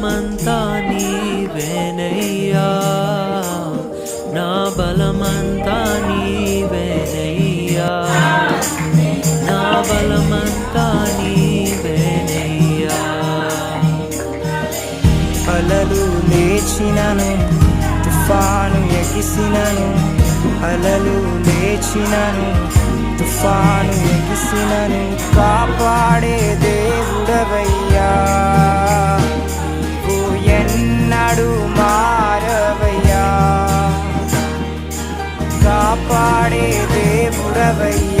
బలమంతా నీవేనయ్యా. నా బలమంతా నీవేనయ్యా. నా బలమంతా నీవేనయ్యా. అలలు లేచినను తుఫాను ఎగిసినను. అలలు లేచినను తుఫాను ఎగిసినను. కాపాడే కాపాడే దేవుడవయ్యా